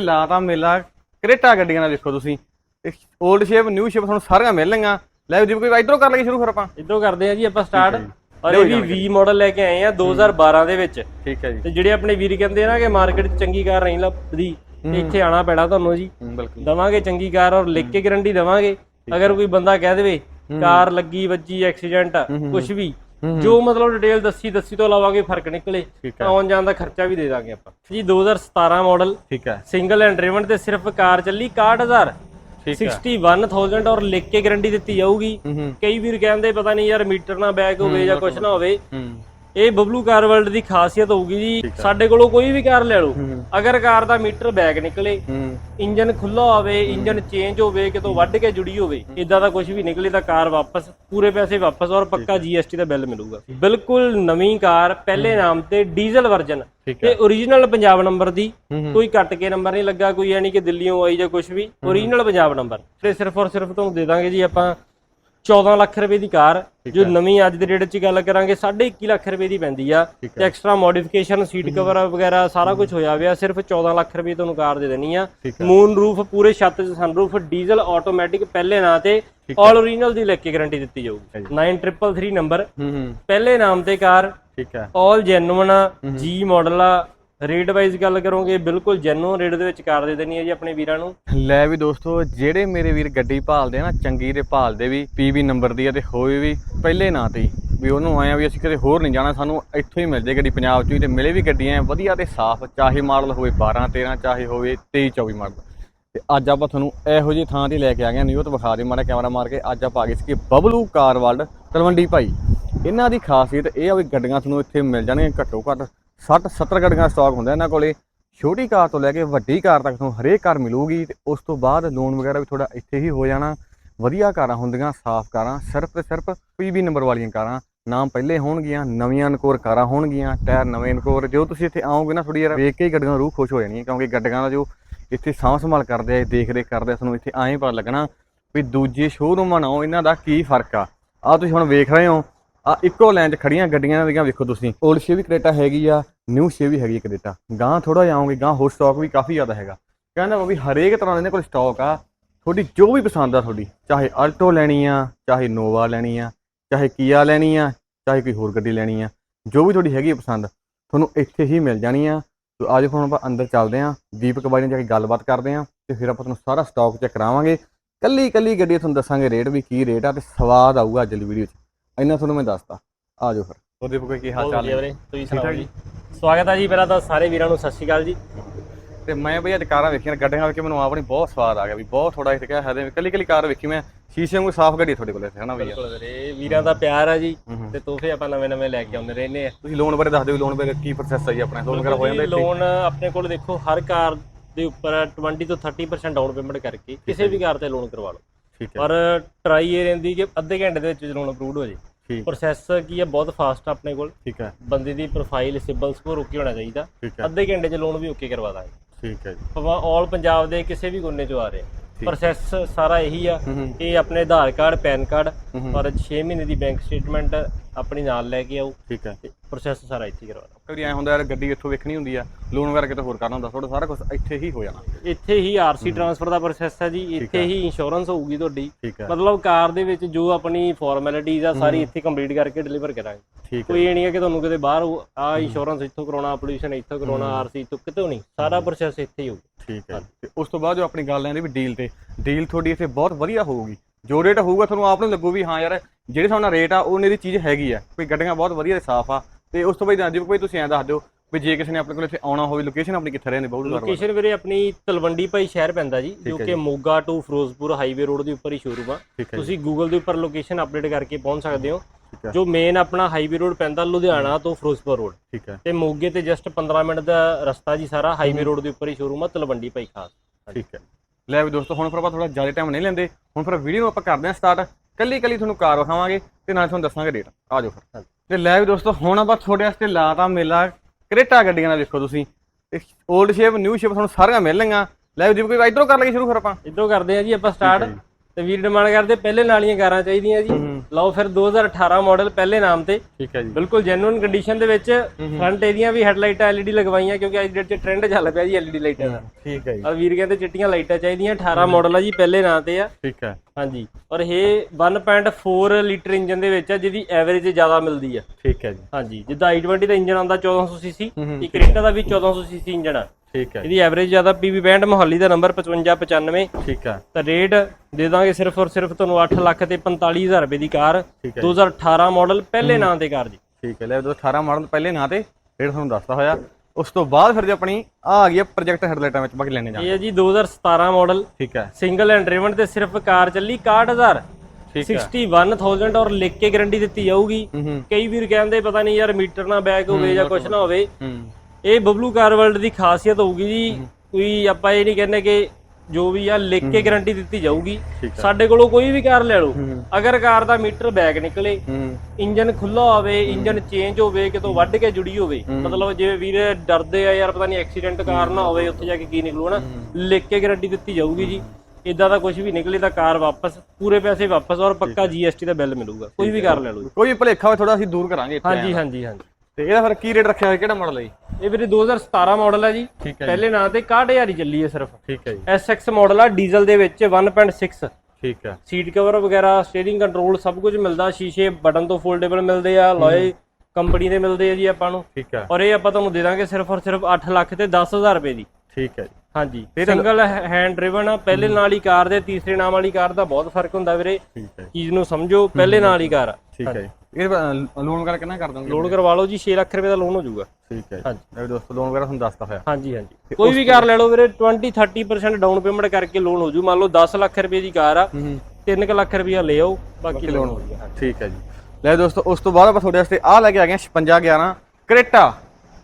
ਲਾਤਾ ਮੇਲਾ ਕਰੇਟਾ ਗੱਡੀਆਂ ਦਾ ਵੇਖੋ ਤੁਸੀਂ। 올ਡ ਸ਼ੇਪ ਨਿਊ ਸ਼ੇਪ ਤੁਹਾਨੂੰ ਸਾਰੀਆਂ ਮਿਲ ਲਈਆਂ। ਲੈ ਜੀ ਕੋਈ ਇਧਰੋਂ ਕਰ ਲਈਏ ਸ਼ੁਰੂ ਫਿਰ ਆਪਾਂ। ਇਦੋਂ ਕਰਦੇ ਆ ਜੀ ਆਪਾਂ ਸਟਾਰਟ। ਔਰ ਇਹ ਵੀ। 20 ਮਾਡਲ ਲੈ ਕੇ ਆਏ ਆ 2012 ਦੇ ਵਿੱਚ। ਠੀਕ ਹੈ ਜੀ। ਤੇ ਜਿਹੜੇ ਆਪਣੇ ਵੀਰ ਕਹਿੰਦੇ ਨਾ ਕਿ ਮਾਰਕੀਟ 'ਚ ਚੰਗੀ ਕਾਰ ਨਹੀਂ ਲੱਭਦੀ ਤੇ ਇੱਥੇ ਆਣਾ ਪੈਣਾ ਤੁਹਾਨੂੰ ਜੀ। ਬਿਲਕੁਲ। ਦਵਾਂਗੇ ਚੰਗੀ ਕਾਰ ਔਰ ਲਿਖ ਕੇ ਗਾਰੰਟੀ ਦਵਾਂਗੇ। ਅਗਰ ਕੋਈ ਬੰਦਾ ਕਹਿ ਦੇਵੇ ਕਾਰ ਲੱਗੀ ਵੱਜੀ ਐਕਸੀਡੈਂਟ ਕੁਝ ਵੀ ਜੋ ਮਤਲਬ ਡਿਟੇਲ ਦੱਸੀ ਦੱਸੀ ਤੋਂ ਇਲਾਵਾ ਕੋਈ ਫ਼ਰਕ ਨਿਕਲੇ ਆਉਣ ਜਾਣ ਦਾ ਖਰਚਾ ਵੀ ਦੇ ਦਾਂਗੇ ਆਪਾਂ। ਜੀ 2017 ਮਾਡਲ ਠੀਕ ਹੈ। ਸਿੰਗਲ ਐਂਡ ਡਰਾਈਵਨ ਤੇ ਸਿਰਫ ਕਾਰ ਚੱਲੀ 61000 ਠੀਕ ਹੈ। 61000 ਔਰ ਲਿਖ ਕੇ ਗਾਰੰਟੀ ਦਿੱਤੀ ਜਾਊਗੀ। ਕਈ ਵੀਰ ਕਹਿੰਦੇ ਪਤਾ ਨਹੀਂ ਯਾਰ ਮੀਟਰ ਨਾ ਬੈਕ ਹੋਵੇ ਜਾਂ ਕੁਝ ਨਾ ਹੋਵੇ। ਇਹ ਬਬਲੂ ਕਾਰ ਵਰਲਡ ਦੀ ਖਾਸੀਅਤ ਹੋਊਗੀ ਜੀ। ਸਾਡੇ ਕੋਲੋਂ ਕੋਈ ਵੀ ਕਾਰ ਲੈ ਲਓ ਅਗਰ ਕਾਰ ਦਾ ਮੀਟਰ ਬੈਕ ਨਿਕਲੇ ਇੰਜਨ ਖੁੱਲਾ ਹੋਵੇ ਇੰਜਨ ਚੇਂਜ ਹੋਵੇ ਕਿਤੋਂ ਵੱਢ ਕੇ ਜੁੜੀ ਹੋਵੇ ਇਦਾਂ ਦਾ ਕੁਝ ਵੀ ਨਿਕਲੇ ਤਾਂ ਕਾਰ ਵਾਪਸ ਪੂਰੇ ਪੈਸੇ ਵਾਪਸ ਔਰ ਪੱਕਾ ਜੀਐਸਟੀ ਦਾ ਬਿੱਲ ਮਿਲੂਗਾ। ਬਿਲਕੁਲ ਨਵੀਂ ਕਾਰ ਪਹਿਲੇ ਨਾਮ ਤੇ ਡੀਜ਼ਲ ਵਰਜਨ ਤੇ origignal ਪੰਜਾਬ ਨੰਬਰ ਦੀ ਕੋਈ ਕੱਟ ਕੇ ਨੰਬਰ ਨਹੀਂ ਲੱਗਾ ਕੋਈ ਨਹੀਂ ਕਿ ਦਿੱਲੀੋਂ ਆਈ ਜਾਂ ਕੁਝ ਵੀ origignal ਪੰਜਾਬ ਨੰਬਰ ਤੇ ਸਿਰਫ ਔਰ ਸਿਰਫ ਤੁਹਾਨੂੰ ਦੇ ਦਾਂਗੇ ਜੀ ਆਪਾਂ 14 ਲੱਖ ਰੁਪਏ ਦੀ ਕਾਰ ਜੋ ਨਵੀਂ ਅੱਜ ਦੇ ਰੇਟ 'ਚ ਗੱਲ ਕਰਾਂਗੇ 21.5 ਲੱਖ ਰੁਪਏ ਦੀ ਪੈਂਦੀ ਆ। ਤੇ ਐਕਸਟਰਾ ਮੋਡੀਫਿਕੇਸ਼ਨ ਸੀਟ ਕਵਰ ਵਗੈਰਾ ਸਾਰਾ ਕੁਝ ਹੋਇਆ ਹੋਇਆ ਸਿਰਫ 14 ਲੱਖ ਰੁਪਏ ਤੁਹਾਨੂੰ ਕਾਰ ਦੇ ਦੇਣੀ ਆ। ਮੂਨ ਰੂਫ ਪੂਰੇ ਛੱਤ 'ਚ ਸਨਰੂਫ ਡੀਜ਼ਲ ਆਟੋਮੈਟਿਕ ਪਹਿਲੇ ਨਾਂ ਤੇ ਆਲ origignal ਦੀ ਲਿਖ ਕੇ ਗਾਰੰਟੀ ਦਿੱਤੀ ਜਾਊਗੀ। 9333 ਨੰਬਰ ਹੂੰ ਹੂੰ। ਪਹਿਲੇ ਨਾਮ ਤੇ ਕਾਰ ਠੀਕ ਹੈ। ਆਲ ਜੈਨੂਨ ਆ ਜੀ ਮਾਡਲ ਆ ਰੇਟ ਵਾਈਜ਼ ਗੱਲ ਕਰੋਗੇ, ਬਿਲਕੁਲ ਜੈਨੂਨ ਰੇਟ ਦੇ ਵਿੱਚ ਕਾਰ ਦੇ ਦੇਣੀ ਹੈ ਜੀ ਆਪਣੇ ਵੀਰਾਂ ਨੂੰ। ਲੈ ਵੀ ਦੋਸਤੋ, ਜਿਹੜੇ ਮੇਰੇ ਵੀਰ ਗੱਡੀ ਭਾਲਦੇ ਆ ਨਾ, ਚੰਗੀ ਤੇ ਭਾਲਦੇ ਵੀ ਪੀਵੀ ਨੰਬਰ ਦੀ ਆ ਤੇ ਹੋਵੇ ਵੀ ਪਹਿਲੇ ਨਾਂ ਤੇ ਵੀ ਉਹਨੂੰ ਆਇਆ ਵੀ ਅਸੀਂ ਕਿਤੇ ਹੋਰ ਨਹੀਂ ਜਾਣਾ, ਸਾਨੂੰ ਇੱਥੋਂ ਹੀ ਮਿਲ ਜੇ ਗੱਡੀ ਪੰਜਾਬ ਚੋਂ ਹੀ ਤੇ ਮਿਲੇ ਵੀ ਗੱਡੀਆਂ ਵਧੀਆ ਤੇ ਸਾਫ਼, ਚਾਹੇ ਮਾਡਲ ਹੋਵੇ 12 13 ਚਾਹੇ ਹੋਵੇ 23 24 ਮਾਡਲ। ਤੇ ਅੱਜ ਆਪਾਂ ਤੁਹਾਨੂੰ ਇਹੋ ਜਿਹੀ ਥਾਂ ਤੇ ਲੈ ਕੇ ਆ ਗਏ ਨਿਊ ਤੋਂ ਵਿਖਾ ਦੇ ਮਾੜਾ ਕੈਮਰਾ ਮਾਰ ਕੇ ਅੱਜ ਆਪਾਂ ਆ ਗਏ ਸੀ ਬਬਲੂ ਕਾਰ ਵਰਲਡ ਤਲਵੰਡੀ ਭਾਈ। ਇਹਨਾਂ ਦੀ ਖਾਸੀਅਤ ਇਹ ਆ ਵੀ ਗੱਡੀਆਂ ਤੁਹਾਨੂੰ ਇੱਥੇ ਮਿਲ ਜਾਣਗੀਆਂ ਘੱਟੋ ਘੱਟ 60 70 ਗੱਡੀਆਂ ਸਟਾਕ ਹੁੰਦਾ ਇਹਨਾਂ ਕੋਲੇ। ਛੋਟੀ ਕਾਰ ਤੋਂ ਲੈ ਕੇ ਵੱਡੀ ਕਾਰ ਤੱਕ ਤੁਹਾਨੂੰ ਹਰੇਕ ਕਾਰ ਮਿਲੂਗੀ ਤੇ ਉਸ ਤੋਂ ਬਾਅਦ ਲੋਨ ਵਗੈਰਾ ਵੀ ਤੁਹਾਡਾ ਇੱਥੇ ਹੀ ਹੋ ਜਾਣਾ। ਵਧੀਆ ਕਾਰਾਂ ਹੁੰਦੀਆਂ, ਸਾਫ਼ ਕਾਰਾਂ, ਸਿਰਫ ਤੇ ਸਿਰਫ ਪੀਬੀ ਨੰਬਰ ਵਾਲੀਆਂ ਕਾਰਾਂ। ਨਾਮ ਪਹਿਲੇ ਹੋਣਗੀਆਂ, ਨਵੀਆਂ ਅਨਕੋਰ ਕਾਰਾਂ ਹੋਣਗੀਆਂ, ਟਾਇਰ ਨਵੇਂ ਅਨਕੋਰ। ਜੋ ਤੁਸੀਂ ਇੱਥੇ ਆਓਗੇ ਨਾ ਥੋੜੀ ਯਾਰ ਵੇਖ ਕੇ ਹੀ ਗੱਡੀਆਂ ਰੂਹ ਖੁਸ਼ ਹੋ ਜਾਣੀ ਕਿਉਂਕਿ ਗੱਡੀਆਂ ਦਾ ਜੋ ਇੱਥੇ ਸਾਂਭ ਸੰਭਾਲ ਕਰਦੇ ਆ ਦੇਖ ਰੇਖ ਕਰਦੇ ਆ, ਤੁਹਾਨੂੰ ਇੱਥੇ ਐਂ ਪਤਾ ਲੱਗਣਾ ਵੀ ਦੂਜੇ ਸ਼ੋਰੂਮਾਂ ਨਾਲੋਂ ਇਹਨਾਂ ਦਾ ਕੀ ਫ਼ਰਕ ਆ। ਆ ਤੁਸੀਂ ਹੁਣ ਵੇਖ ਰਹੇ ਹੋ ਆ ਇੱਕੋ ਲਾਈਨ 'ਚ ਖੜੀਆਂ ਗੱਡੀਆਂ ਦੀਆਂ ਵੇਖੋ ਤੁਸੀਂ। 올ਡ ਸ਼ੇ ਵੀ ਕ੍ਰੇਟਾ ਹੈਗੀ ਆ ਨਿਊ ਸ਼ੇ ਵੀ ਹੈਗੀ ਆ ਕ੍ਰੇਟਾ ਗਾਂ ਥੋੜਾ ਜਾਓਗੇ ਗਾਂ ਹੋਰ ਸਟਾਕ ਵੀ ਕਾਫੀ ਜ਼ਿਆਦਾ ਹੈਗਾ। ਕਹਿੰਦਾ ਉਹ ਵੀ ਹਰੇਕ ਤਰ੍ਹਾਂ ਦੇ ਇਹਨਾਂ ਕੋਲ ਸਟਾਕ ਆ, ਤੁਹਾਡੀ ਜੋ ਵੀ ਪਸੰਦ ਆ ਤੁਹਾਡੀ, ਚਾਹੇ ਅਲਟੋ ਲੈਣੀ ਆ, ਚਾਹੇ ਨੋਵਾ ਲੈਣੀ ਆ, ਚਾਹੇ ਕੀਆ ਲੈਣੀ ਆ, ਚਾਹੇ ਕੋਈ ਹੋਰ ਗੱਡੀ ਲੈਣੀ ਆ, ਜੋ ਵੀ ਤੁਹਾਡੀ ਹੈਗੀ ਆ ਪਸੰਦ, ਤੁਹਾਨੂੰ ਇੱਥੇ ਹੀ ਮਿਲ ਜਾਣੀ ਆ। ਤੇ ਅੱਜ ਹੁਣ ਆਪਾਂ ਅੰਦਰ ਚੱਲਦੇ ਆ, ਦੀਪਕ ਬਾਈ ਨਾਲ ਜਾ ਕੇ ਗੱਲਬਾਤ ਕਰਦੇ ਆ, ਤੇ ਫਿਰ ਆਪਾਂ ਤੁਹਾਨੂੰ ਸਾਰਾ ਸਟਾਕ ਚੈੱਕ ਕਰਾਵਾਂਗੇ। ਕੱਲੀ ਕੱਲੀ ਗੱਡੀ ਤੁਹਾਨੂੰ ਦੱਸਾਂਗੇ ਰੇਟ ਵੀ ਕੀ ਰੇਟ ਆ, ਤੇ ਸਵਾਦ ਆਊਗਾ ਅੱਜ ਦੀ ਵੀਡੀਓ 'ਚ। ਇੰਨਾ ਤੁਹਾਨੂੰ ਮੈਂ ਦੱਸਤਾ। ਆ ਜਾਓ ਫਿਰ। ਹੋਰ ਦੀਪਕ ਕੀ ਹਾਲ ਬਹੁਤ ਚਾਲ ਵਧੀਆ ਹੈ ਵੀਰੇ ਤੁਸੀਂ ਠੀਕ ਠਾਕ ਸੁਣਾਓ ਜੀ? ਸਵਾਗਤ ਹੈ ਜੀ ਪਹਿਲਾਂ ਤਾਂ ਸਾਰੇ ਵੀਰਾਂ ਨੂੰ ਸਤਿ ਸ਼੍ਰੀ ਅਕਾਲ ਜੀ। ਤੇ ਮੈਂ ਬਈ ਅੱਜ ਕਾਰਾਂ ਵੇਖੀਆਂ ਗੱਡੀਆਂ ਵੇਖ ਕੇ ਮੈਨੂੰ ਆਪਣੀ ਬਹੁਤ ਸਵਾਦ ਆ ਗਿਆ ਵੀ ਬਹੁਤ ਥੋੜਾ ਇੱਥੇ ਕਿਹਾ ਹੈ ਕੱਲੀ ਕੱਲੀ ਕਾਰ ਵੇਖੀ ਮੈਂ ਸ਼ੀਸ਼ੇ ਨੂੰ ਸਾਫ਼ ਗੱਡੀ ਤੁਹਾਡੇ ਕੋਲ ਇੱਥੇ ਹਨਾ ਬਿਲਕੁਲ ਵੀਰੇ ਵੀਰਾਂ ਦਾ ਪਿਆਰ ਆ ਜੀ। ਤੇ ਤੋਹਫੇ ਆਪਾਂ ਨਵੇਂ ਨਵੇਂ ਲੈ ਕੇ ਆਉਂਦੇ ਰਹਿੰਦੇ ਆ। ਤੁਸੀਂ ਲੋਨ ਬਾਰੇ ਦੱਸ ਦਿਓ ਲੋਨ ਬਾਰੇ ਕੀ ਪ੍ਰੋਸੈਸ ਹੈ ਜੀ ਆਪਣਾ ਲੋਨ ਵਗੈਰਾ ਹੋ ਜਾਂਦਾ ਇੱਥੇ? ਲੋਨ ਆਪਣੇ ਕੋਲ ਦੇਖੋ ਹਰ ਕਾਰ ਦੇ ਉੱਪਰ 20 ਤੋਂ 30% ਡਾਊਨ ਪੇਮੈਂਟ ਕਰਕੇ ਕਿਸੇ ਵੀ ਕਾਰ ਤੇ ਲੋਨ ਕਰਵਾ ਲਓ। ਠੀਕ ਹੈ। ਪਰ ਟਰਾਈ ਇਹ ਰਹਿੰਦੀ ਕਿ ਅੱਧੇ ਘੰਟੇ ਦੇ ਵਿੱਚ ਲੋਨ ਅਪਰੂਵਡ ਹੋ ਜੇ। ਪ੍ਰੋਸੈਸ ਕੀ ਹੈ ਬਹੁਤ ਫਾਸਟ ਆਪਣੇ ਕੋਲ। ਠੀਕ ਹੈ। ਬੰਦੇ ਦੀ ਪ੍ਰੋਫਾਈਲ ਸਿਬਲ ਸਕੋਰ ਓਕੇ ਹੋਣਾ ਚਾਹੀਦਾ। ਅੱਧੇ ਘੰਟੇ 'ਚ ਲੋਨ ਵੀ ਓਕੇ ਕਰਵਾ ਦਾਂਗੇ। ਠੀਕ ਹੈ ਜੀ। ਆਪਾਂ ਆਲ ਪੰਜਾਬ ਦੇ ਕਿਸੇ ਵੀ ਕੋਨੇ 'ਚੋਂ ਆ ਰਹੇ। ਪ੍ਰੋਸੈਸ ਸਾਰਾ ਇਹੀ ਆ ਇਹ ਆਪਣੇ ਆਧਾਰ ਕਾਰਡ ਪੈਨ ਕਾਰਡ। ਔਰ 6 ਮਹੀਨੇ ਦੀ ਬੈਂਕ ਸਟੇਟਮੈਂਟ ਆਪਣੀ ਨਾਲ ਲੈ ਕੇ ਆਓ ਠੀਕ ਹੈ। ਤੇ ਪ੍ਰੋਸੈਸ ਸਾਰਾ ਇੱਥੇ ਹੀ ਕਰਵਾਉਣਾ ਕਦੀ ਐ ਹੁੰਦਾ ਯਾਰ ਗੱਡੀ ਇੱਥੋਂ ਵੇਖਣੀ ਹੁੰਦੀ ਆ ਲੋਨ ਵਗੈਰਾ ਕਿਤੇ ਹੋਰ ਕਰਨਾ ਹੁੰਦਾ ਤੁਹਾਡਾ ਸਾਰਾ ਕੁਝ ਇੱਥੇ ਹੀ ਹੋ ਜਾਣਾ। ਇੱਥੇ ਹੀ ਆਰਸੀ ਟ੍ਰਾਂਸਫਰ ਦਾ ਪ੍ਰੋਸੈਸ ਹੈ ਜੀ ਇੱਥੇ ਹੀ। ਇੰਸ਼ੋਰੈਂਸ ਹੋਊਗੀ ਤੁਹਾਡੀ। ਠੀਕ ਹੈ। ਮਤਲਬ ਕਾਰ ਦੇ ਵਿੱਚ ਜੋ ਆਪਣੀ ਫਾਰਮੈਲਿਟੀਜ਼ ਆ ਸਾਰੀ ਇੱਥੇ ਕੰਪਲੀਟ ਕਰਕੇ ਡਿਲੀਵਰ ਕਰਾਂਗੇ। ਕੋਈ ਇਹ ਨਹੀਂ ਹੈ ਕਿ ਤੁਹਾਨੂੰ ਕਿਤੇ ਬਾਹਰ ਆ ਇੰਸ਼ੋਰੈਂਸ ਇੱਥੋਂ ਕਰਾਉਣਾ ਪੋਲੂਸ਼ਨ ਇੱਥੋਂ ਕਰਾਉਣਾ ਆਰਸੀ ਤੋਂ ਕਿਤੋਂ ਨਹੀਂ। ਸਾਰਾ ਪ੍ਰੋਸੈਸ ਇੱਥੇ ਹੀ ਹੋਊ ਠੀਕ ਹੈ। ਤੇ ਉਸ ਤੋਂ ਬਾਅਦ ਜੋ ਆਪਣੀ ਗੱਲ ਆਂਦੀ ਵੀ ਡੀਲ ਤੇ। ਡੀਲ ਤੁਹਾਡੀ ਇੱਥੇ ਬਹੁਤ ਵਧੀਆ ਹੋਊਗੀ। ਜੋ ਰੇਟ ਹੋਊਗਾ ਤੁਹਾਨੂੰ ਆਪ ਨੂੰ ਲੱਗੂ ਵੀ ਹਾਂ ਯਾਰ ਜਿਹੜੇ ਹਿਸਾਬ ਨਾਲ ਰੇਟ ਆ ਉਹਨੇ ਦੀ ਚੀਜ਼ ਹੈਗੀ ਆ। ਕੋਈ ਗੱਡੀਆਂ ਬਹੁਤ ਵਧੀਆ ਤੇ ਸਾਫ਼ ਆ। ਤੇ ਉਸ ਤੋਂ ਬਾਅਦ ਰਾਜੀਵ ਭਾਈ ਤੁਸੀਂ ਐਂ ਦੱਸ ਦਿਓ ਵੀ ਜੇ ਕਿਸੇ ਨੇ ਆਪਣੇ ਕੋਲ ਇੱਥੇ ਆਉਣਾ ਹੋਵੇ ਲੋਕੇਸ਼ਨ ਆਪਣੀ ਕਿੱਥੇ ਰਹਿੰਦੀ ਬਹੁਤ ਲੋਕੇਸ਼ਨ ਵੀਰੇ ਆਪਣੀ ਤਲਵੰਡੀ ਭਾਈ ਸ਼ਹਿਰ ਪੈਂਦਾ ਜੀ ਜੋ ਕਿ Moga to Firozpur highway road ਦੇ ਉੱਪਰ ਹੀ ਸ਼ੋਰੂਮ ਆ। ਤੁਸੀਂ ਗੂਗਲ ਦੇ ਉੱਪਰ ਲੋਕੇਸ਼ਨ ਅਪਡੇਟ ਕਰਕੇ ਪਹੁੰਚ ਸਕਦੇ ਹੋ। ਜੋ ਮੇਨ ਆਪਣਾ ਹਾਈਵੇ ਰੋਡ ਪੈਂਦਾ ਲੁਧਿਆਣਾ ਤੋਂ ਫਿਰੋਜ਼ਪੁਰ ਰੋਡ ਠੀਕ ਹੈ। ਤੇ ਮੋਗੇ ਤੇ ਜਸਟ 15 ਮਿੰਟ ਦਾ ਰਸਤਾ ਜੀ ਸਾਰਾ ਹਾਈਵੇ ਰੋਡ ਦੇ ਉੱਪਰ ਹੀ ਸ਼ੋਰੂਮ ਆ ਤਲਵੰਡੀ ਭਾਈ ਖਾਸ। ਠੀਕ ਹੈ। ਲੈ ਵੀ ਦੋਸਤੋ ਹੁਣ ਫਿਰ ਆਪਾਂ ਥੋੜਾ ਜ਼ਿਆਦਾ ਟਾਈਮ ਨਹੀਂ ਲੈਂਦੇ। ਹੁਣ ਫਿਰ ਵੀਡੀਓ ਨੂੰ ਆਪਾਂ ਕਰਦੇ ਹਾਂ ਸਟਾਰਟ ਕੱਲੀ ਕੱਲੀ ਤੁਹਾਨੂੰ ਕਾਰ ਵਿਖਾਵਾਂਗੇ ਤੇ ਨਾਲ ਤੁਹਾਨੂੰ ਦੱਸਾਂਗੇ ਰੇਟ ਆ ਜਾਓ ਫਿਰ। ਤੇ ਲੈ ਵੀ ਦੋਸਤੋ ਹੁਣ ਆਪਾਂ ਤੁਹਾਡੇ ਵਾਸਤੇ ਲਾਤਾ ਮੇਲਾ ਕਰੇਟਾ ਗੱਡੀਆਂ ਦਾ ਵੇਖੋ ਤੁਸੀਂ। 올ਡ ਸ਼ੇਪ ਨਿਊ ਸ਼ੇਪ ਤੁਹਾਨੂੰ ਸਾਰੀਆਂ ਮਿਲ ਲਈਆਂ। ਲੈ ਵੀ ਕੋਈ ਇਧਰੋਂ ਕਰ ਲਈਏ ਸ਼ੁਰੂ ਫਿਰ ਆਪਾਂ। ਇਧਰੋਂ ਕਰਦੇ ਆ ਜੀ ਆਪਾਂ ਸਟਾਰਟ ਤੇ ਵੀਰ ਡਿਮਾਂਡ ਕਰਦੇ ਪਹਿਲੇ ਨਾਲੀਆਂ ਕਾਰਾਂ ਚਾਹੀਦੀਆਂ ਜੀ। ਲਓ ਫਿਰ 2018 ਮਾਡਲ ਪਹਿਲੇ ਨਾਮ ਤੇ। ਠੀਕ ਹੈ ਜੀ। ਬਿਲਕੁਲ ਜੈਨੂਇਨ ਕੰਡੀਸ਼ਨ ਦੇ ਵਿੱਚ ਫਰੰਟ ਏਰੀਆ ਵੀ ਹੈਡਲਾਈਟਾਂ LED ਲਗਵਾਈਆਂ ਕਿਉਂਕਿ ਅੱਜ ਡੇਟ 'ਚ ਟ੍ਰੈਂਡ ਚੱਲ ਪਿਆ ਜੀ LED ਲਾਈਟਾਂ ਦਾ। ਠੀਕ ਹੈ ਜੀ। ਆ ਵੀਰ ਕਹਿੰਦੇ ਚਿੱਟੀਆਂ ਲਾਈਟਾਂ ਚਾਹੀਦੀਆਂ 18 ਮਾਡਲ ਆ ਜੀ ਪਹਿਲੇ ਨਾਂ ਤੇ ਆ। ਠੀਕ ਹੈ। ਹਾਂਜੀ। ਔਰ ਇਹ 1.4 ਲੀਟਰ ਇੰਜਨ ਦੇ ਵਿੱਚ ਆ ਜਿਹਦੀ ਐਵਰੇਜ ਜ਼ਿਆਦਾ ਮਿਲਦੀ ਆ। ਠੀਕ ਹੈ ਜੀ। ਹਾਂਜੀ। ਜਿੱਦਾਂ i20 ਦਾ ਇੰਜਨ ਆਉਂਦਾ 1400 ਸੀਸੀ। ਇੱਕ ਰੇਟਾ ਦਾ ਵੀ 1400 ਸੀਸੀ ਇੰਜਨ ਆ। ਠੀਕ ਹੈ। ਇਹਦੀ ਐਵਰੇਜ ਜ਼ਿਆਦਾ PV65 ਮੋਹਾਲੀ ਦਾ ਨੰਬਰ 5595 ਠੀਕ ਹੈ। ਤਾਂ ਰੇਟ ਦੇ ਦਾਂਗੇ ਸਿਰਫ ਔਰ ਸਿਰਫ ਤੁਹਾਨੂੰ 8 ਲੱਖ ਤੇ 45000 ਰੁਪਏ ਦੀ ਕਾਰ ਠੀਕ ਹੈ 2018 ਮਾਡਲ ਪਹਿਲੇ ਨਾਂ ਤੇ ਕਾਰ ਜੀ। ਠੀਕ ਹੈ ਲੈ 2018 ਮਾਡਲ ਪਹਿਲੇ ਨਾਂ ਤੇ ਰੇਟ ਤੁਹਾਨੂੰ ਦੱਸਦਾ ਹੋਇਆ। ਉਸ ਤੋਂ ਬਾਅਦ ਫਿਰ ਜੇ ਆਪਣੀ ਆ ਆ ਗਈ ਪ੍ਰੋਜੈਕਟ ਹੈਡਲਾਈਟਾਂ ਵਿੱਚ ਬਾਕੀ ਲੈਣੇ ਜਾ ਇਹ ਹੈ ਜੀ 2017 ਮਾਡਲ ਠੀਕ ਹੈ। ਸਿੰਗਲ ਐਂਡ ਡਰਾਈਵਨ ਤੇ ਸਿਰਫ ਕਾਰ ਚੱਲੀ 61000 ਠੀਕ ਹੈ। 61000 ਔਰ ਲਿਖ ਕੇ ਗਾਰੰਟੀ ਦਿੱਤੀ ਜਾਊਗੀ। ਕਈ ਵੀਰ ਕਹਿੰਦੇ ਪਤਾ ਨਹੀਂ ਯਾਰ ਮੀਟਰ ਨਾ ਬੈਕ ਹੋਵੇ ਜਾਂ ਕੁਝ ਨਾ ਹੋਵੇ। ਇਹ ਬਬਲੂ ਕਾਰ ਵਰਲਡ ਦੀ ਖਾਸੀਅਤ ਹੋਊਗੀ ਜੀ। ਕੋਈ ਆਪਾਂ ਇਹ ਨਹੀਂ ਕਹਿੰਦੇ ਕਿ ਜੋ ਵੀ ਆ ਲਿਖ ਕੇ ਗਾਰੰਟੀ ਦਿੱਤੀ ਜਾਊਗੀ। ਸਾਡੇ ਕੋਲੋਂ ਕੋਈ ਵੀ ਕਾਰ ਲੈ ਲਓ। ਅਗਰ ਕਾਰ ਦਾ ਮੀਟਰ ਬੈਕ ਨਿਕਲੇ ਇੰਜਨ ਖੁੱਲਾ ਹੋਵੇ ਇੰਜਨ ਚੇਂਜ ਹੋਵੇ ਕਿਤੋਂ ਵੱਢ ਕੇ ਜੁੜੀ ਹੋਵੇ ਮਤਲਬ ਜਿਵੇਂ ਵੀਰ ਡਰਦੇ ਆ ਯਾਰ ਪਤਾ ਨਹੀਂ ਐਕਸੀਡੈਂਟ ਕਾਰ ਨਾ ਹੋਵੇ ਉੱਥੇ ਜਾ ਕੇ ਕੀ ਨਿਕਲੂ ਨਾ ਲਿਖ ਕੇ ਗਾਰੰਟੀ ਦਿੱਤੀ ਜਾਊਗੀ ਜੀ। ਇਦਾਂ ਦਾ ਕੁਝ ਵੀ ਨਿਕਲੇ ਤਾਂ ਕਾਰ ਵਾਪਸ ਪੂਰੇ ਪੈਸੇ ਵਾਪਸ ਔਰ ਪੱਕਾ GST ਦਾ ਬਿੱਲ ਮਿਲੂਗਾ। ਕੋਈ ਵੀ ਕਾਰ ਲੈ ਲਓ। ਕੋਈ ਭੁਲੇਖਾ ਹੋਵੇ ਥੋੜਾ ਅਸੀਂ ਦੂਰ ਕਰਾਂਗੇ ਹਾਂਜੀ ਹਾਂਜੀ ਹਾਂਜੀ। ਤੇ ਇਹਦਾ ਫਿਰ ਕੀ ਰੇਟ ਰੱਖਿਆ ਹੋਇਆ ਕਿਹੜਾ ਮਾਡਲ ਹੈ ਜੀ? ਇਹ ਵੀਰੇ 2017 ਮਾਡਲ ਹੈ ਜੀ। ਪਹਿਲੇ ਨਾਂ ਤੇ 61000 ਹੀ ਚੱਲੀ ਹੈ ਸਿਰਫ। ਠੀਕ ਹੈ ਜੀ। SX ਮਾਡਲ ਆ ਡੀਜ਼ਲ ਦੇ ਵਿੱਚ 1.6 ਠੀਕ ਹੈ। ਸੀਟ ਕਵਰ ਵਗੈਰਾ ਸਟੀਅਰਿੰਗ ਕੰਟਰੋਲ ਸਭ ਕੁਝ ਮਿਲਦਾ ਸ਼ੀਸ਼ੇ ਬਟਨ ਤੋਂ ਫੋਲਡੇਬਲ ਮਿਲਦੇ ਆ ਲੋਏ ਕੰਪਨੀ ਦੇ ਮਿਲਦੇ ਆ ਜੀ ਆਪਾਂ ਨੂੰ। ਠੀਕ ਹੈ। ਔਰ ਇਹ ਆਪਾਂ ਤੁਹਾਨੂੰ ਦੇ ਦਾਂਗੇ ਸਿਰਫ ਔਰ ਸਿਰਫ 8 ਲੱਖ ਤੇ 10000 ਰੁਪਏ ਦੀ। ਠੀਕ ਹੈ ਜੀ। ਹਾਂਜੀ। ਸਿੰਗਲ ਹੈਂਡ ਡਰਾਈਵਨ ਆ ਪਹਿਲੇ ਨਾਲ ਹੀ ਕਾਰ ਦੇ ਤੀਸਰੇ ਨਾਮ ਵਾਲੀ ਕਾਰ ਦਾ ਬਹੁਤ ਫ਼ਰਕ ਹੁੰਦਾ ਵੀਰੇ। ਠੀਕ ਹੈ। ਜੀ ਚੀਜ਼ ਨੂੰ ਸਮਝੋ ਪਹਿਲੇ ਨਾਲ ਹੀ ਕਾਰ ਆ। ਠੀਕ ਹੈ। ਜੀ ਇਹ ਲੋਨ ਵਗੈਰਾ ਕਿੰਨਾ ਕਰ ਦੋਗੇ? ਲੋਨ ਕਰਵਾ ਲਓ ਜੀ 6 ਲੱਖ ਰੁਪਏ ਦਾ ਲੋਨ ਹੋ ਜਾਊਗਾ। ਠੀਕ ਹੈ। ਹਾਂਜੀ। ਇਹ ਦੋਸਤੋ ਲੋਨ ਵਗੈਰਾ ਤੁਹਾਨੂੰ ਦੱਸਦਾ ਹੋਇਆ। ਹਾਂਜੀ ਹਾਂਜੀ। ਕੋਈ ਵੀ ਕਾਰ ਲੈ ਲਓ ਵੀਰੇ 20 30% ਡਾਊਨ ਪੇਮੈਂਟ ਕਰਕੇ ਲੋਨ ਹੋ ਜੂ ਮੰਨ ਲਓ 10 ਲੱਖ ਰੁਪਏ ਦੀ ਕਾਰ ਆ ਹੂੰ ਹੂੰ। 3 ਲੱਖ ਰੁਪਇਆ ਲੈ ਆਓ ਬਾਕੀ ਲੋਨ ਹੋ ਜਾਊਗਾ। ਠੀਕ ਹੈ ਜੀ। ਲੈ ਦੋਸਤੋ ਉਸ ਤੋਂ ਬਾਅਦ ਆਪਾਂ ਤੁਹਾਡੇ ਵਾਸਤੇ ਆਹ ਲੈ ਕੇ ਆ ਗਏ 5611 ਕਰੇਟਾ।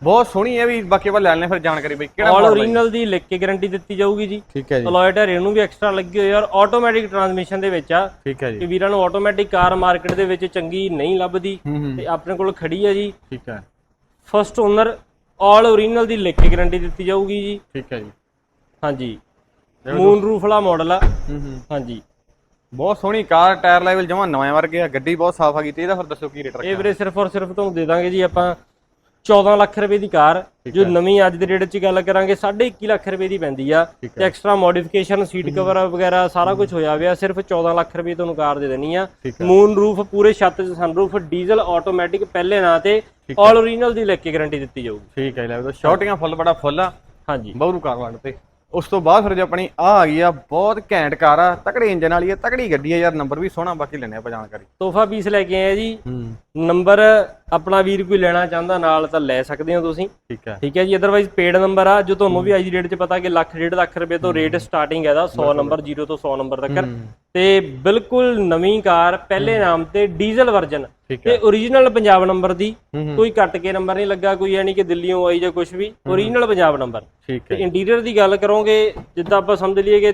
ਬਹੁਤ ਸੋਹਣੀ ਹੈ ਵੀ ਬਾਕੀ ਆਪਾਂ ਲੈ ਲੈਣੇ ਫਿਰ ਜਾਣਕਾਰੀ ਬਈ ਕਿਹੜਾ ਆਲ model ਹੈ। ਓਰੀਜਨਲ ਦੀ ਲਿਖ ਕੇ ਗਾਰੰਟੀ ਦਿੱਤੀ ਜਾਊਗੀ ਜੀ। ਠੀਕ ਹੈ ਜੀ। ਅਲੋਏ ਟਾਇਰ ਇਹਨੂੰ ਵੀ ਐਕਸਟਰਾ ਲੱਗੀ ਹੋਈ ਔਰ ਆਟੋਮੈਟਿਕ ਟਰਾਂਸਮਿਸ਼ਨ ਦੇ ਵਿੱਚ ਆ ਠੀਕ ਹੈ ਕਿ ਜੀ ਵੀਰਾਂ ਨੂੰ ਆਟੋਮੈਟਿਕ ਕਾਰ ਮਾਰਕੀਟ ਦੇ ਵਿੱਚ ਚੰਗੀ ਨਹੀਂ ਲੱਭਦੀ ਹੂੰ ਹੂੰ। ਤੇ ਆਪਣੇ ਕੋਲ ਖੜੀ ਹੈ ਜੀ। ਠੀਕ ਹੈ। ਫਸਟ ਓਨਰ ਆਲ ਓਰੀਜਨਲ ਦੀ ਲਿਖ ਕੇ ਗਾਰੰਟੀ ਦਿੱਤੀ ਜਾਊਗੀ ਜੀ। ਠੀਕ ਹੈ ਜੀ। ਹਾਂਜੀ। ਮੂਨ ਰੂਫ ਵਾਲਾ ਮਾਡਲ ਆ। ਹੂੰ ਹੂੰ। ਹਾਂਜੀ। ਬਹੁਤ ਸੋਹਣੀ ਕਾਰ ਟਾਇਰ ਲੈਵਲ ਜਮਾ ਨਵੇਂ ਵਰਗੇ ਆ। ਗੱਡੀ ਬਹੁਤ ਸਾਫ਼ ਆ ਗਈ ਤੇ ਇਹਦਾ ਫਿਰ ਦੱਸੋ ਕੀ ਰੇਟ ਇਹ ਰੱਖਿਆ? ਵੀਰੇ ਸਿਰਫ ਔਰ ਸਿਰਫ ਤੁਹਾਨੂੰ ਦੇ ਦਾਂਗੇ ਜੀ ਆਪਾਂ 14 ਲੱਖ ਰੁਪਏ ਦੀ ਕਾਰ ਜੋ ਨਵੀਂ ਅੱਜ ਦੇ ਰੇਟ 'ਚ ਗੱਲ ਕਰਾਂਗੇ 21 ਲੱਖ ਰੁਪਏ ਦੀ ਪੈਂਦੀ ਆ। ਤੇ ਐਕਸਟਰਾ ਮੋਡੀਫਿਕੇਸ਼ਨ ਸੀਟ ਕਵਰ ਵਗੈਰਾ ਸਾਰਾ ਕੁਝ ਹੋਇਆ ਹੋਇਆ ਸਿਰਫ 14 ਲੱਖ ਰੁਪਏ ਤੁਹਾਨੂੰ ਕਾਰ ਦੇ ਦੇਣੀ ਆ। ਮੂਨ ਰੂਫ ਪੂਰੇ ਛੱਤ 'ਚ ਸਨਰੂਫ ਡੀਜ਼ਲ ਆਟੋਮੈਟਿਕ ਪਹਿਲੇ ਨਾਂ ਤੇ ਆਲ ਓਰੀਜਨਲ ਦੀ ਲਿਖ ਕੇ ਗਾਰੰਟੀ ਦਿੱਤੀ ਜਾਊਗੀ। ਠੀਕ ਹੈ ਲੈ ਦੋਸਤੋ ਸ਼ਾਰਟਿੰਗ ਫੁੱਲ ਬੜਾ ਫੁੱਲ ਆ। ਹਾਂਜੀ। ਬਹੁਰੂ ਕਾਰ ਵਾਂਡ ਤੇ। ਉਸ ਤੋਂ ਬਾਅਦ ਫਿਰ ਜੇ ਆਪਣੀ ਆ ਆ ਗਈ ਆ ਬਹੁਤ ਘੈਂਟ ਕਾਰ ਆ ਤਕੜੀ ਇੰਜਨ ਵਾਲੀ ਆ ਤਕੜੀ ਗੱਡੀ ਆ ਯਾਰ ਨੰਬਰ ਵੀ ਸੋਹਣਾ ਬਾਕੀ ਲੈਣੇ ਆਪਾਂ ਜਾਣਕਾਰੀ। ਤੋਹਫਾ ਪੀਸ ਲੈ ਕੇ ਆਏ ਆ ਜੀ। ਨੰਬਰ ਆਪਣਾ ਵੀਰ ਕੋਈ ਲੈਣਾ ਚਾਹੁੰਦਾ ਨਾਲ ਤਾਂ ਲੈ ਸਕਦੇ ਹੋ ਤੁਸੀਂ। ਠੀਕ ਹੈ। ਠੀਕ ਹੈ ਜੀ ਅਦਰਵਾਈਜ਼ ਪੇਡ ਨੰਬਰ ਆ ਜੋ ਤੁਹਾਨੂੰ ਵੀ ਅੱਜ ਦੀ ਡੇਟ 'ਚ ਪਤਾ ਕਿ ਲੱਖ ਡੇਢ ਲੱਖ ਰੁਪਏ ਤੋਂ ਰੇਟ ਸਟਾਰਟਿੰਗ ਹੈ ਦਾ 100 ਨੰਬਰ 0 ਤੋਂ 100 ਨੰਬਰ ਤੱਕ। ਤੇ ਬਿਲਕੁਲ ਨਵੀਂ ਕਾਰ ਪਹਿਲੇ ਨਾਮ ਤੇ ਡੀਜ਼ਲ ਵਰਜਨ ਤੇ origignal ਪੰਜਾਬ ਨੰਬਰ ਦੀ। ਕੋਈ ਕੱਟ ਕੇ ਨੰਬਰ ਨਹੀਂ ਲੱਗਾ ਕੋਈ ਨਹੀਂ ਕਿ ਦਿੱਲੀੋਂ ਆਈ ਜਾਂ ਕੁਝ ਵੀ। origignal ਪੰਜਾਬ ਨੰਬਰ ਤੇ ਇੰਟੀਰੀਅਰ ਦੀ ਗੱਲ ਕਰੋਗੇ ਜਿੱਦਾਂ ਆਪਾਂ ਸਮਝ ਲਈਏ ਕਿ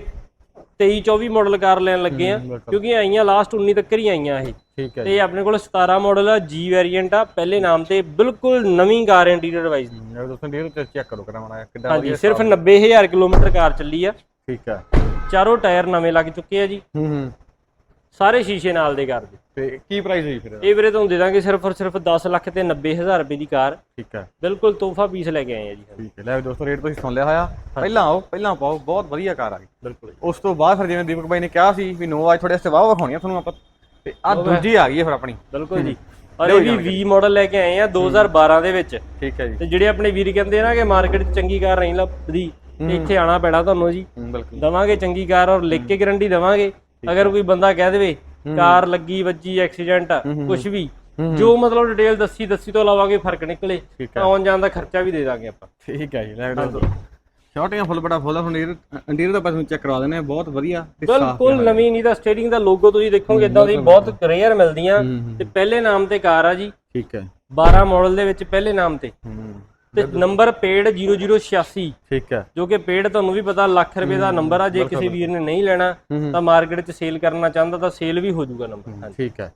23 24 ਮਾਡਲ ਕਾਰ ਲੈਣ ਲੱਗੇ ਆ। ਕਿਉਂਕਿ ਆਈਆਂ ਲਾਸਟ 19 ਤੱਕ ਹੀ ਆਈਆਂ ਇਹ। ਠੀਕ ਹੈ ਤੇ ਆਪਣੇ ਕੋਲ 17 ਮਾਡਲ ਆ ਜੀ ਵੈਰੀਐਂਟ ਆ ਪਹਿਲੇ ਨਾਮ ਤੇ ਬਿਲਕੁਲ ਨਵੀਂ ਕਾਰ ਇੰਟੀਰੀਅਰ ਵਾਈਜ਼ ਇਹ ਦੋਸਤੋ ਡੀਲ ਤੇ ਚੈੱਕ ਕਰੋ ਕਰਾਂ ਮਾੜਾ ਜਿਹਾ, ਕਿੱਡਾ ਹਾਂਜੀ ਸਿਰਫ 90000 ਕਿਲੋਮੀਟਰ ਕਾਰ ਚੱਲੀ ਆ। ਠੀਕ ਹੈ। ਚਾਰੋਂ ਟਾਇਰ ਨਵੇਂ ਲੱਗ ਚੁੱਕੇ ਆ ਜੀ। ਹੂੰ ਹੂੰ। ਸਾਰੇ ਸ਼ੀਸ਼ੇ ਨਾਲ ਦੇ ਕਾਰ ਦੇ। ਤੇ ਕੀ ਪ੍ਰਾਈਸ ਹੋਈ ਫਿਰ ਇਹਦਾ? ਇਹ ਵੀਰੇ ਤੁਹਾਨੂੰ ਦੇ ਦਾਂਗੇ ਸਿਰਫ ਔਰ ਸਿਰਫ 10 ਲੱਖ ਤੇ 90000 ਰੁਪਏ ਦੀ ਕਾਰ। ਠੀਕ ਹੈ। ਬਿਲਕੁਲ ਤੋਹਫਾ ਪੀਸ ਲੈ ਕੇ ਆਏ ਆ ਜੀ ਠੀਕ ਹੈ। ਲੈ ਵੀ ਦੋਸਤੋ ਰੇਟ ਤੁਸੀਂ ਸੁਣ ਲਿਆ ਹੋਇਆ। ਪਹਿਲਾਂ ਆਓ ਪਹਿਲਾਂ ਪਾਓ। ਬਹੁਤ ਵਧੀਆ ਕਾਰ ਆ ਗਈ। ਬਿਲਕੁਲ ਉਸ ਤੋਂ ਬਾਅਦ ਫਿਰ ਜਿਵੇਂ ਦੀਪਕ ਬਾਈ ਨੇ ਕਿਹਾ ਸੀ ਵੀ ਨੋਵਾ ਅੱਜ ਥੋੜੇ ਵਾਸਤੇ ਵਾਹ ਵਿਖਾਉਣੀ ਆ ਤੁਹਾਨੂੰ ਆਪਾਂ। ਤੇ ਆ ਦੂਜੀ ਆ ਗਈ ਹੈ ਫਿਰ ਆਪਣੀ। ਬਿਲਕੁਲ ਜੀ। ਔਰ ਇਹ ਵੀ V ਮਾਡਲ ਲੈ ਕੇ ਆਏ ਆ 2012 ਦੇ ਵਿੱਚ। ਠੀਕ ਹੈ ਜੀ। ਤੇ ਜਿਹੜੇ ਆਪਣੇ ਵੀਰ ਕਹਿੰਦੇ ਆ ਨਾ ਕਿ ਮਾਰਕੀਟ 'ਚ ਚੰਗੀ ਕਾਰ ਨਹੀਂ ਲੱਭਦੀ ਤੇ ਇੱਥੇ ਆਣਾ ਪੈਣਾ ਤੁਹਾਨੂੰ ਜੀ। ਹੂੰ, ਬਿਲਕੁਲ। ਦਵਾਂਗੇ ਚੰਗੀ ਕਾਰ ਔਰ ਲਿਖ ਕੇ ਗਾਰੰਟੀ ਦਵਾਂਗੇ। ਅਗਰ ਕੋਈ ਬੰਦਾ ਕਹਿ ਦੇਵੇ ਕਾਰ ਲੱਗੀ ਵੱਜੀ ਐਕਸੀਡੈਂਟ ਕੁਝ ਵੀ ਜੋ ਮਤਲਬ ਡਿਟੇਲ ਦੱਸੀ ਦੱਸੀ ਤੋਂ ਇਲਾਵਾ ਕੋਈ ਫ਼ਰਕ ਨਿਕਲੇ ਆਉਣ ਜਾਣ ਦਾ ਖਰਚਾ ਵੀ ਦੇ ਦਾਂਗੇ ਆਪਾਂ। ਠੀਕ ਹੈ ਜੀ ਲੈ ਦੋਸਤੋ ਸ਼ਾਰਟਿੰਗ ਫੁੱਲ ਬੜਾ ਫੁੱਲ ਹੁਣ ਇੰਟੀਰੀਅਰ ਦਾ ਆਪਾਂ ਤੁਹਾਨੂੰ ਚੈੱਕ ਕਰਵਾ ਦਿੰਦੇ ਆ ਬਹੁਤ ਵਧੀਆ ਤੇ ਸਾਫ਼ ਬਿਲਕੁਲ ਨਵੀਂ ਨਹੀਂ ਦਾ ਸਟੀਅਰਿੰਗ ਦਾ ਲੋਗੋ ਤੁਸੀਂ ਦੇਖੋਗੇ ਇਦਾਂ ਦੀ ਬਹੁਤ ਰੇਅਰ ਮਿਲਦੀਆਂ ਤੇ ਪਹਿਲੇ ਨਾਮ ਤੇ ਕਾਰ ਆ ਜੀ। ਠੀਕ ਹੈ। 12 ਮਾਡਲ ਦੇ ਵਿੱਚ ਪਹਿਲੇ ਨਾਮ ਤੇ। ਤੇ ਨੰਬਰ ਪੇਡ 0086 ਠੀਕ ਹੈ। ਜੋ ਕਿ ਪੇਡ ਤੁਹਾਨੂੰ ਵੀ ਪਤਾ ਲੱਖ ਰੁਪਏ ਦਾ ਨੰਬਰ ਆ ਜੇ ਕਿਸੇ ਵੀਰ ਨੇ ਨਹੀਂ ਲੈਣਾ ਤਾਂ ਮਾਰਕੀਟ 'ਚ ਸੇਲ ਕਰਨਾ ਚਾਹੁੰਦਾ ਤਾਂ ਸੇਲ ਵੀ ਹੋ ਜਾਊਗਾ ਨੰਬਰ। ਠੀਕ ਹੈ।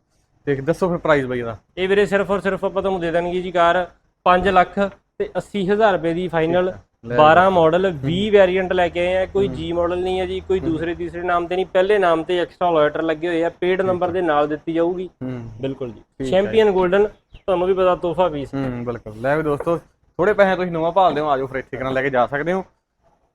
ਤੇ ਦੱਸੋ ਫਿਰ ਪ੍ਰਾਈਸ ਬਾਈ ਇਹਦਾ ਇਹ ਵੀਰੇ ਸਿਰਫ ਔਰ ਸਿਰਫ ਆਪਾਂ ਤੁਹਾਨੂੰ ਦੇ ਦੇਣਗੇ ਜੀ ਕਾਰ 5 ਲੱਖ ਤੇ 80000 ਰੁਪਏ ਦੀ ਫਾਈਨਲ 12 ਮਾਡਲ 20 ਵੇਰੀਐਂਟ ਲੈ ਕੇ ਆਏ ਆ। ਕੋਈ ਜੀ ਮਾਡਲ ਨਹੀਂ ਹੈ ਜੀ ਕੋਈ ਦੂਸਰੇ ਤੀਸਰੇ ਨਾਮ ਤੇ ਨਹੀਂ। ਪਹਿਲੇ ਨਾਮ ਤੇ ਐਕਸਟਰਾ ਲੋਇਟਰ ਲੱਗੇ ਹੋਏ ਆ। ਪੇਡ ਨੰਬਰ ਦੇ ਨਾਲ ਦਿੱਤੀ ਜਾਊਗੀ। ਬਿਲਕੁਲ ਜੀ। ਚੈਂਪੀਅਨ 골ਡਨ ਤੁਹਾਨੂੰ ਵੀ ਪਤਾ ਤੋਹਫਾ ਪੀਸ ਬਿਲਕੁਲ। ਲੈ ਵੀ ਦੋਸਤੋ ਥੋੜੇ ਪੈਸੇ ਤੁਸੀਂ ਨਵਾਂ ਭਾਲਦੇ ਹੋ ਆਜੋ ਫਿਰ ਇੱਥੇ ਕਿਨਾਂ ਲੈ ਕੇ ਜਾ ਸਕਦੇ ਹੋ।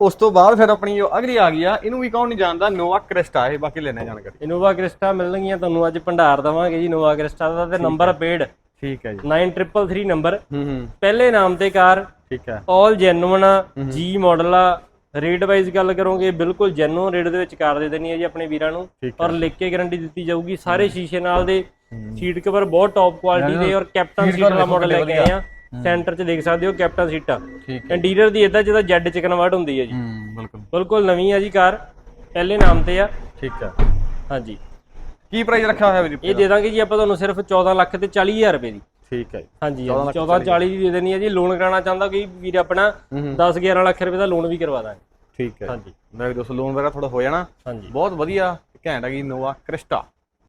ਉਸ ਤੋਂ ਬਾਅਦ ਫਿਰ ਆਪਣੀ ਜੋ ਅਗਲੀ ਆ ਗਈ ਆ ਇਹਨੂੰ ਵੀ ਕੌਣ ਨਹੀਂ ਜਾਣਦਾ ਨੋਵਾ ਕ੍ਰਿਸਟਾ ਇਹ ਬਾਕੀ ਲੈਣੇ ਜਾਣਕਾਰੀ। ਇਨੋਵਾ ਕ੍ਰਿਸਟਾ ਮਿਲਣਗੀਆਂ ਤੁਹਾਨੂੰ ਅੱਜ ਭੰਡਾਰ ਦਵਾਂਗੇ ਜੀ ਇਨੋਵਾ ਕ੍ਰਿਸਟਾ ਦਾ ਤੇ ਨੰਬਰ ਪੇਡ ਠੀਕ ਹੈ ਜੀ। 9333 ਨੰਬਰ। ਹੂੰ ਹੂੰ। ਪਹਿਲੇ ਨਾਮ ਤੇ ਕਾਰ ਠੀਕ ਹੈ। ਆਲ ਜੈਨੂਨ ਜੀ ਮਾਡਲ ਆ। ਰੇਟ ਵਾਈਜ਼ ਗੱਲ ਕਰੋਗੇ ਬਿਲਕੁਲ ਜੈਨੂਨ ਰੇਟ ਦੇ ਵਿੱਚ ਕਾਰ ਦੇ ਦੇਣੀ ਹੈ ਜੀ ਆਪਣੇ ਵੀਰਾਂ ਨੂੰ। ਔਰ ਲਿਖ ਕੇ ਗਾਰੰਟੀ ਦਿੱਤੀ ਜਾਊਗੀ ਸਾਰੇ ਸ਼ੀਸ਼ੇ ਨਾਲ ਦੇ। ਸੀਟ ਕਵਰ ਬਹੁਤ ਟੌਪ ਕੁਆਲਿਟੀ ਦੇ ਔਰ ਕੈਪਟਨ ਸੀਟ ਵਾਲਾ ਮਾਡਲ ਲੈ ਕੇ ਆਏ ਆ। ਸੈਂਟਰ 'ਚ ਦੇਖ ਸਕਦੇ ਹੋ ਕੈਪਟਨ ਸੀਟਾਂ। ਇੰਟੀਰੀਅਰ ਦੀ ਇਦਾਂ ਜਿਹਦਾ ਜੈਡ 'ਚ ਕਨਵਰਟ ਹੁੰਦੀ ਹੈ ਜੀ। ਹੂੰ ਬਿਲਕੁਲ। ਬਿਲਕੁਲ ਨਵੀਂ ਆ ਜੀ ਕਾਰ ਪਹਿਲੇ ਨਾਮ ਤੇ ਆ। ਠੀਕ ਹੈ। ਹਾਂਜੀ। ਕੀ ਪ੍ਰਾਈਸ ਰੱਖਿਆ ਹੋਇਆ ਵੀਰ ਇਹ ਦੇ ਦਾਂਗੇ ਜੀ ਆਪਾਂ ਤੁਹਾਨੂੰ ਸਿਰਫ 14 ਲੱਖ ਤੇ 40000 ਰੁਪਏ ਦੀ। ਠੀਕ ਹੈ ਹਾਂਜੀ 14 40 ਦੀ ਦੇ ਦੇਣੀ ਹੈ ਜੀ। ਲੋਨ ਕਰਾਉਣਾ ਚਾਹੁੰਦਾ ਕੋਈ ਵੀਰ ਆਪਣਾ 10 11 ਲੱਖ ਰੁਪਏ ਦਾ ਲੋਨ ਵੀ ਕਰਵਾ ਦਾਂਗੇ। ਠੀਕ ਹੈ ਹਾਂਜੀ। ਮੈਂ ਵੀ ਦੋਸਤੋ ਲੋਨ ਵਗੈਰਾ ਥੋੜਾ ਹੋ ਜਾਣਾ। ਬਹੁਤ ਵਧੀਆ ਘੈਂਟ ਹੈਗੀ ਨੋਵਾ ਕ੍ਰਿਸਟਾ